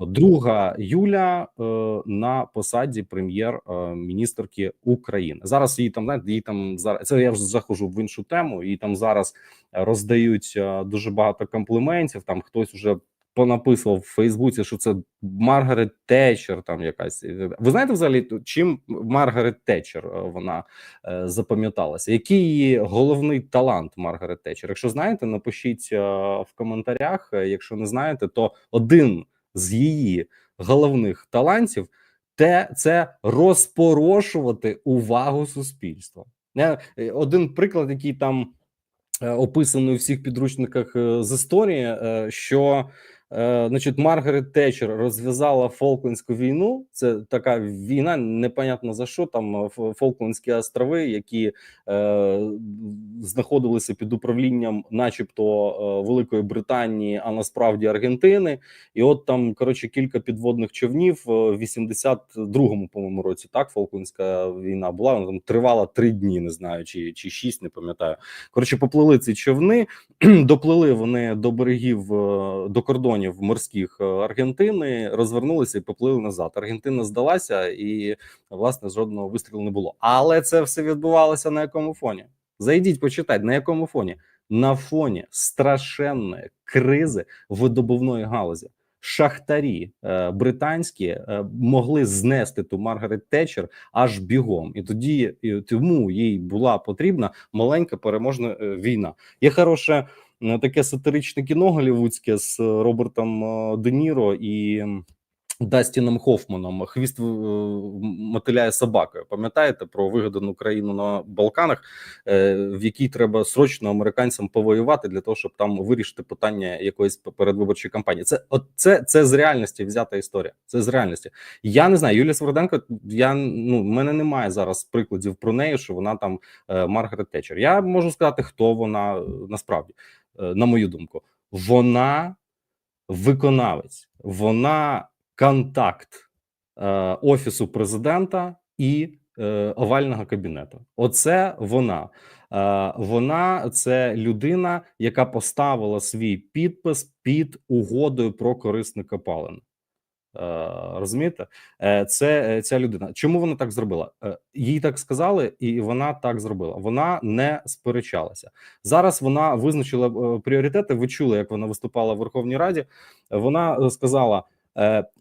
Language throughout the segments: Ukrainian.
Друга Юля е, на посаді прем'єр-міністерки України. Зараз її там знаєте, її там зараз це я вже заходжу в іншу тему. і там зараз роздають е, дуже багато компліментів. Там хтось уже понаписував в Фейсбуці, що це Маргарет Тетчер там якась. Ви знаєте, взагалі чим Маргарет Тетчер е, вона е, запам'яталася? Який її головний талант Маргарет Тетчер? Якщо знаєте, напишіть е, в коментарях. Е, Якщо не знаєте, то один з її головних талантів те це розпорошувати увагу суспільства. Е, Один приклад, який там описаний у всіх підручниках з історії, що Е, значить, Маргарет Тетчер розв'язала Фолклендську війну. Це така війна, непонятно за що там е, Фолклендські острови, які е, знаходилися під управлінням, начебто, е, Великої Британії, а насправді Аргентини. І от там коротше кілька підводних човнів в 82-му по-моєму році. Так, Фолклендська війна була. Вона там тривала три дні. Не знаю, чи чи шість, не пам'ятаю. Коротше, поплили ці човни, доплили вони до берегів до кордону кордонів морських е, Аргентини розвернулися і поплили назад. Аргентина здалася, і власне жодного вистрілу не було. Але це все відбувалося на якому фоні? Зайдіть, почитайте, на якому фоні? На фоні страшенної кризи видобувної галузі. Шахтарі е, британські е, могли знести ту Маргарет Тетчер аж бігом, і тоді і тому їй була потрібна маленька переможна е, війна. Є хороше таке сатиричне кіно голівудське з Робертом е, Де Ніро і Дастіном Хофманом хвіст е, мотиляє собакою. Пам'ятаєте про вигадану країну на Балканах, в якій треба срочно американцям повоювати для того, щоб там вирішити питання якоїсь передвиборчої кампанії. Це от це, це з реальності взята історія. Це з реальності. Я не знаю. Юлія Сверденко. Я ну в мене немає зараз прикладів про неї, що вона там Маргарет Тетчер. Я можу сказати, хто вона насправді. Е, на мою думку, вона виконавець, вона контакт е, офісу президента і е, овального кабінету. Оце вона. Вона це людина, яка поставила свій підпис під угодою про корисне копалин. Е, розумієте, е, це е, ця людина. Чому вона так зробила? Їй так сказали, і вона так зробила. Вона не сперечалася зараз. Вона визначила пріоритети. Ви чули, як вона виступала в Верховній Раді. Вона сказала: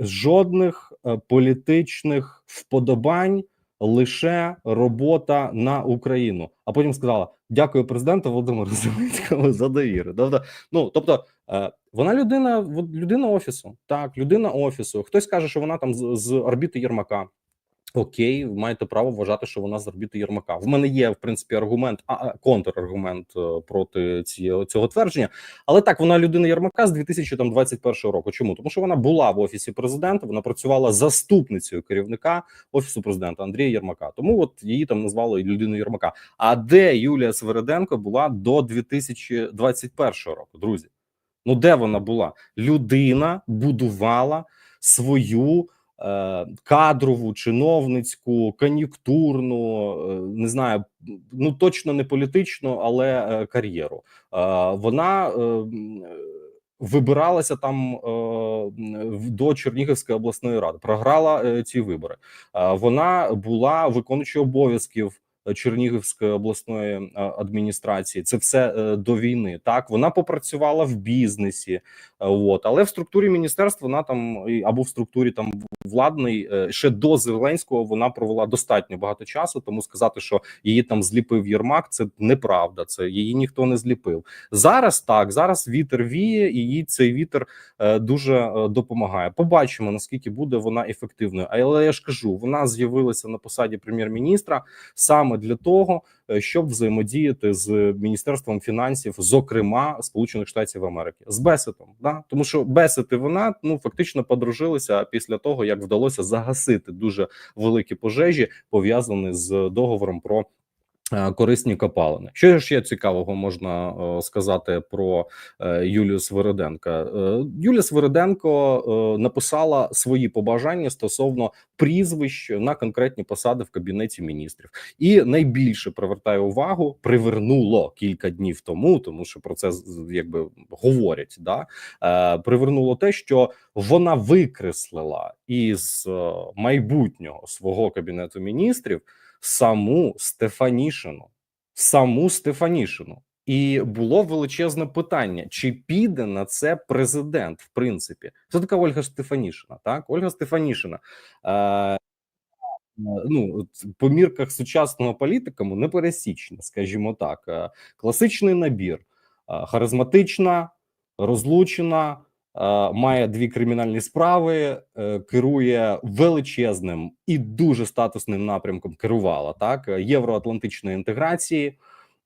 жодних політичних вподобань. Лише робота на Україну, а потім сказала: дякую президенту Володимиру Зеленському за довіру. Тобто, ну тобто вона людина, людина офісу. Так, людина офісу. Хтось каже, що вона там з, з орбіти Єрмака. Окей, ви маєте право вважати, що вона з орбіти Єрмака. В мене є в принципі аргумент, а контраргумент е, проти цієї цього твердження. Але так вона людина Єрмака з 2021 року. Чому тому, що вона була в офісі президента? Вона працювала заступницею керівника офісу президента Андрія Єрмака. Тому от її там назвали людиною Єрмака. А де Юлія Свереденко була до 2021 року, друзі? Ну, де вона була? Людина будувала свою кадрову, чиновницьку, кон'юнктурну, е, не знаю, ну точно не політичну, але е, кар'єру. Е, вона. Е, Вибиралася там е, до Чернігівської обласної ради, програла е, ці вибори. Е, вона була виконуючою обов'язків Чернігівської обласної е, адміністрації. Це все е, до війни. Так вона попрацювала в бізнесі, е, от але в структурі міністерства вона там або в структурі там владний ще до Зеленського вона провела достатньо багато часу. Тому сказати, що її там зліпив Єрмак, це неправда. Це її ніхто не зліпив. Зараз так зараз вітер віє, і їй цей вітер дуже допомагає. Побачимо наскільки буде вона ефективною. Але я ж кажу, вона з'явилася на посаді прем'єр-міністра саме для того, е, щоб взаємодіяти з міністерством фінансів, зокрема Сполучених Штатів Америки, з Бесетом, да тому що Бесет і вона ну фактично подружилися після того, як вдалося загасити дуже великі пожежі, пов'язані з договором про. Е, корисні копалини. Що ще цікавого можна е, сказати про е, Юлію Свириденка? Е, Юлія Свириденко написала свої побажання стосовно прізвищ на конкретні посади в кабінеті міністрів, і найбільше привертає увагу, привернуло кілька днів тому, тому що про це якби говорять. Да привернуло те, що вона викреслила із майбутнього свого кабінету міністрів саму Стефанішину, саму Стефанішину. І було величезне питання: чи піде на це президент? В принципі, хто така Ольга Стефанішина? Так, Ольга Стефанішина. Е, Ну, по мірках сучасного політика ну, непересічна, скажімо так, Е, класичний набір, Е, харизматична, розлучена, має дві кримінальні справи, е, керує величезним і дуже статусним напрямком. Керувала так е, євроатлантичної інтеграції,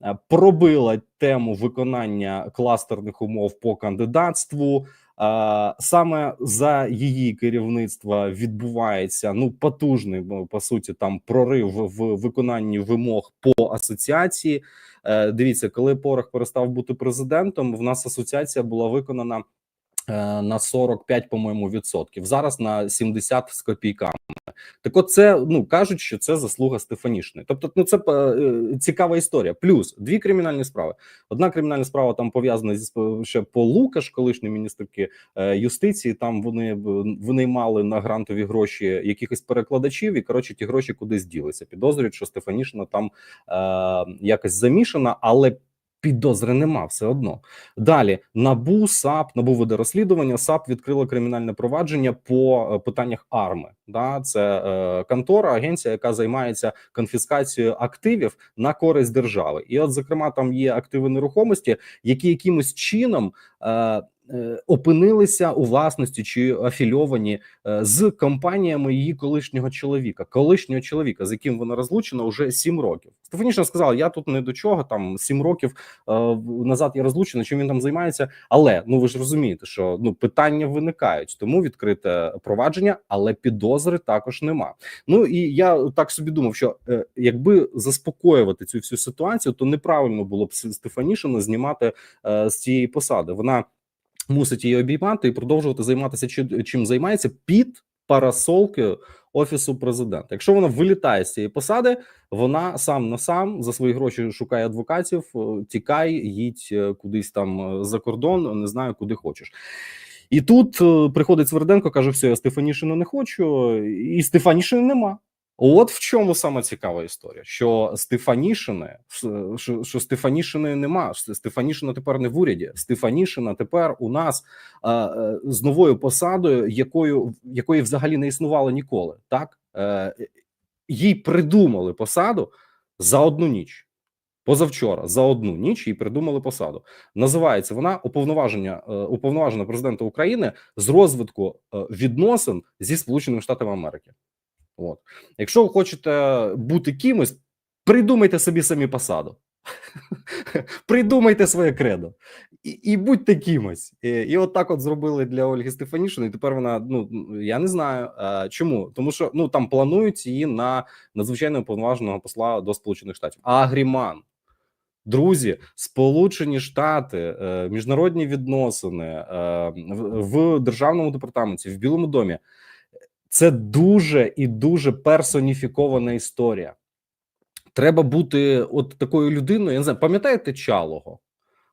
е, пробила тему виконання кластерних умов по кандидатству. Е, Саме за її керівництва відбувається ну потужний ну, по суті там прорив в виконанні вимог по асоціації. Е, Дивіться, коли Порох перестав бути президентом, в нас асоціація була виконана е, на 45, по-моєму, відсотків. Зараз на 70 з копійками. Так, от це ну кажуть, що це заслуга Стефанішної. Тобто, ну це е, цікава історія. Плюс дві кримінальні справи. Одна кримінальна справа там пов'язана зі ще по Лукаш, колишній міністерки е, юстиції. Там вони б- винаймали на грантові гроші якихось перекладачів, і коротше ті гроші кудись ділися. Підозрюють, що Стефанішина там е, якось замішана, але. Підозри нема все одно. Далі набу САП набу веде розслідування. САП відкрило кримінальне провадження по е, питаннях арми. Да, це е, контора, агенція, яка займається конфіскацією активів на користь держави. І, от, зокрема, там є активи нерухомості, які якимось чином. Е, Опинилися у власності чи афільовані е, з компаніями її колишнього чоловіка, колишнього чоловіка, з яким вона розлучена вже сім років. Стефанішна сказала: я тут не до чого. Там сім років е, назад я розлучена. Чим він там займається? Але ну ви ж розумієте, що ну питання виникають, тому відкрите провадження, але підозри також нема. Ну і я так собі думав, що е, якби заспокоювати цю всю ситуацію, то неправильно було б Стефанішину знімати е, з цієї посади. Вона мусить її обіймати і продовжувати займатися чим, чим займається під парасолкою офісу президента. Якщо вона вилітає з цієї посади, вона сам на сам за свої гроші шукає адвокатів, е, тікай, їдь е, кудись там е, за кордон, не знаю куди хочеш. І тут приходить Сверденко, каже: все, я Стефанішину не хочу, і Стефанішини нема. От в чому саме цікава історія, що Стефанішини, що, що Стефанішини нема. Стефанішина тепер не в уряді. Стефанішина тепер у нас е, з новою посадою, якою якої взагалі не існувало ніколи. Так е, їй придумали посаду за одну ніч. Позавчора за одну ніч їй придумали посаду. Називається вона уповноваження е, уповноважена президента України з розвитку е, відносин зі Сполученими Штатами Америки. От, якщо ви хочете бути кимось, придумайте собі самі посаду, придумайте своє кредо і, і будьте кимось. І, і от так от зробили для Ольги Стефанішини. І тепер вона ну я не знаю а, чому, тому що ну там планують її на надзвичайно уповноваженого посла до Сполучених Штатів. Агріман. Друзі, Сполучені Штати, е, міжнародні відносини е, в, в державному департаменті, в Білому домі. Це дуже і дуже персоніфікована історія. Треба бути от такою людиною. Я не знаю, пам'ятаєте Чалого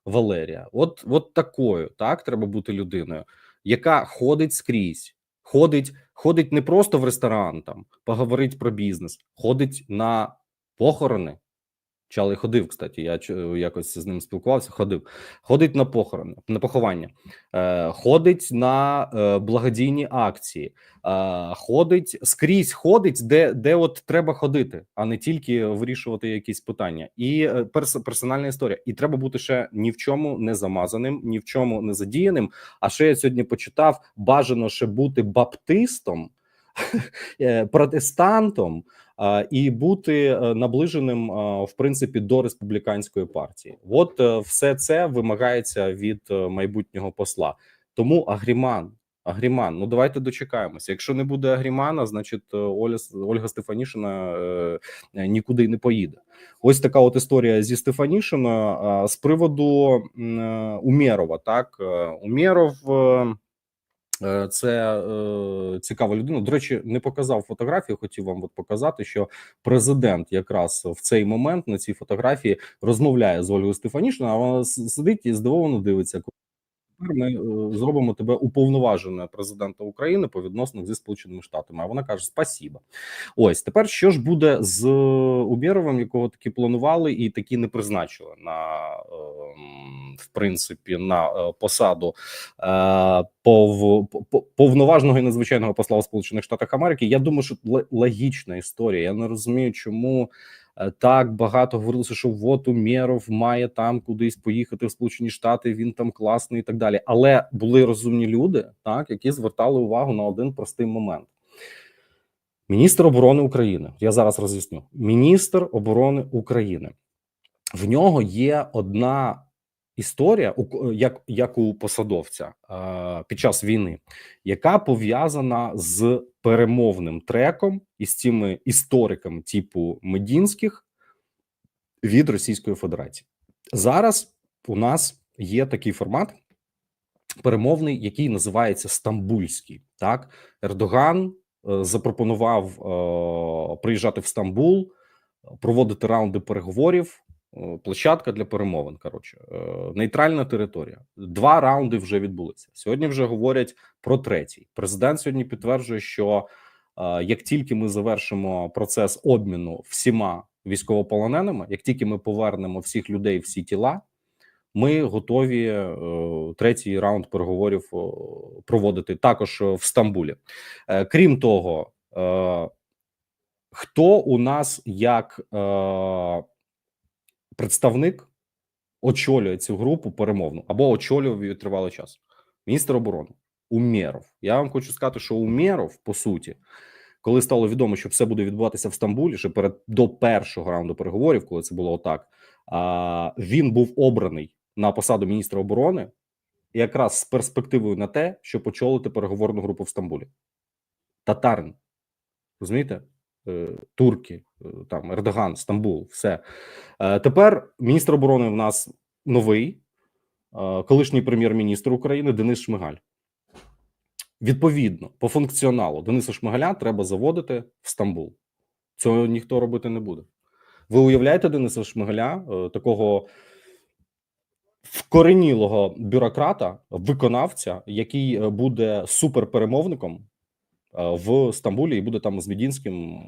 Валерія? От от такою, так треба бути людиною, яка ходить скрізь, ходить, ходить не просто в ресторан, там поговорить про бізнес, ходить на похорони. Чалий ходив, кстати, я якось з ним спілкувався. Ходив, ходить на похорони, на поховання, е, ходить на е, благодійні акції, е, ходить скрізь, ходить, де де от треба ходити, а не тільки вирішувати якісь питання. І е, перс, персональна історія. І треба бути ще ні в чому не замазаним, ні в чому не задіяним. А ще я сьогодні почитав: бажано ще бути баптистом, протестантом і бути е, наближеним в принципі до республіканської партії. От е, все це вимагається від е, майбутнього посла. Тому Агріман, Агріман. Ну давайте дочекаємося. Якщо не буде Агрімана, значить е, Оля Ольга Стефанішина е, е, нікуди не поїде. Ось така от історія зі Стефанішиною. А, З приводу е, Умєрова. Так Е, Умєров. е, Е, Це е, цікава людина. До речі, не показав фотографію. Хотів вам от показати, що президент якраз в цей момент на цій фотографії розмовляє з Ольгою Стефанішиною, а вона сидить і здивовано дивиться. Тепер ми е, зробимо тебе уповноваженою президента України по відносинах зі Сполученими Штатами. А вона каже: Спасіба. Ось тепер що ж буде з Убєровим, якого таки планували і таки не призначили на ем, в принципі на е, посаду е, пов, повноважного і надзвичайного посла у Сполучених Штатах Америки. Я думаю, що логічна історія. Я не розумію, чому. Е, Так багато говорилося, що вот Умєров має там кудись поїхати в Сполучені Штати. Він там класний і так далі. Але були розумні люди, так які звертали увагу на один простий момент. Міністр оборони України. Я зараз роз'ясню. Міністр оборони України. В нього є одна історія, ко- як, як у посадовця е, під час війни, яка пов'язана з перемовним треком і з цими істориками, типу Медінських від Російської Федерації. Зараз у нас є такий формат перемовний, який називається Стамбульський. Так, Ердоган е, запропонував е, приїжджати в Стамбул, проводити раунди переговорів. Площадка для перемовин. Коротше, е, нейтральна територія. Два раунди вже відбулися. Сьогодні вже говорять про третій. Президент сьогодні підтверджує, що е, як тільки ми завершимо процес обміну всіма військовополоненими, як тільки ми повернемо всіх людей, всі тіла, ми готові е, третій раунд переговорів проводити також в Стамбулі. Крім того, хто у нас як представник очолює цю групу перемовну або очолював її тривалий час? Міністр оборони Умєров. Я вам хочу сказати, що Умєров, по суті, коли стало відомо, що все буде відбуватися в Стамбулі, ще перед до першого раунду переговорів, коли це було отак, а, він був обраний на посаду міністра оборони, якраз з перспективою на те, щоб очолити переговорну групу в Стамбулі. Татарин, розумієте? Е, Турки, е, там Ердоган, Стамбул, все. Е, Тепер міністр оборони в нас новий, колишній прем'єр-міністр України Денис Шмигаль. Відповідно, по функціоналу Дениса Шмигаля треба заводити в Стамбул. Цього ніхто робити не буде. Ви уявляєте Дениса Шмигаля, такого вкоренілого бюрократа, виконавця, який буде суперперемовником в Стамбулі і буде там з Медінським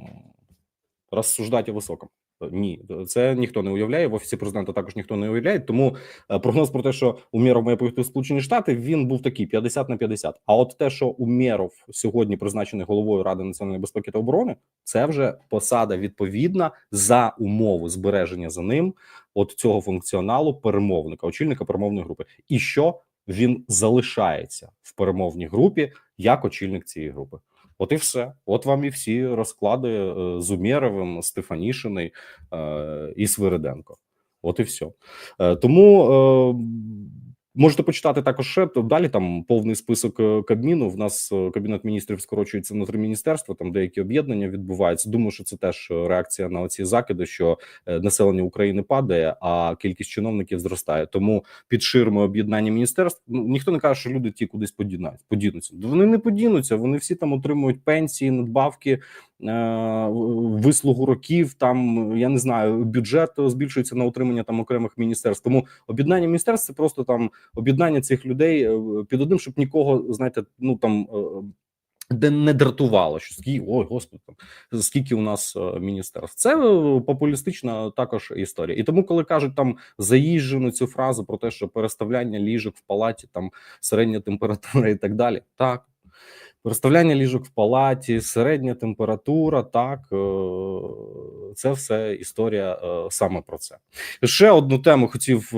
розсуждати високом. Е, Ні, це ніхто не уявляє. В офісі президента також ніхто не уявляє. Тому е, прогноз про те, що Умєров має поїхати в Сполучені Штати, він був такий 50 на 50. А от те, що Умєров сьогодні призначений головою Ради національної безпеки та оборони, це вже посада відповідна за умови збереження за ним от цього функціоналу перемовника, очільника перемовної групи, і що він залишається в перемовній групі як очільник цієї групи. От і все. От вам і всі розклади е, з Умєровим, Стефанішиною е, і Свириденко. От і все. Тому е, можете почитати також ще далі. Там повний список е, Кабміну. В нас е, кабінет міністрів скорочується на три міністерства. Там деякі об'єднання відбуваються. Думаю, що це теж е, реакція на оці закиди, що населення України падає, а кількість чиновників зростає. Тому під ширмою об'єднання міністерств ну ніхто не каже, що люди ті кудись подінуть, подінуться. Вони не подінуться. Вони всі там отримують пенсії, надбавки, вислугу років. Там я не знаю, бюджет збільшується на утримання там окремих міністерств. Тому об'єднання міністерств це просто там об'єднання цих людей е, під одним, щоб нікого знаєте, ну там. е, Де не дратувало, що скільки ой, господи, там скільки у нас е, міністерств. Це е, популістична також історія. І тому, коли кажуть там заїжджену цю фразу про те, що переставляння ліжок в палаті, там середня температура і так далі. Так, переставляння ліжок в палаті, середня температура, так е, це все історія е, саме про це. Ще одну тему хотів.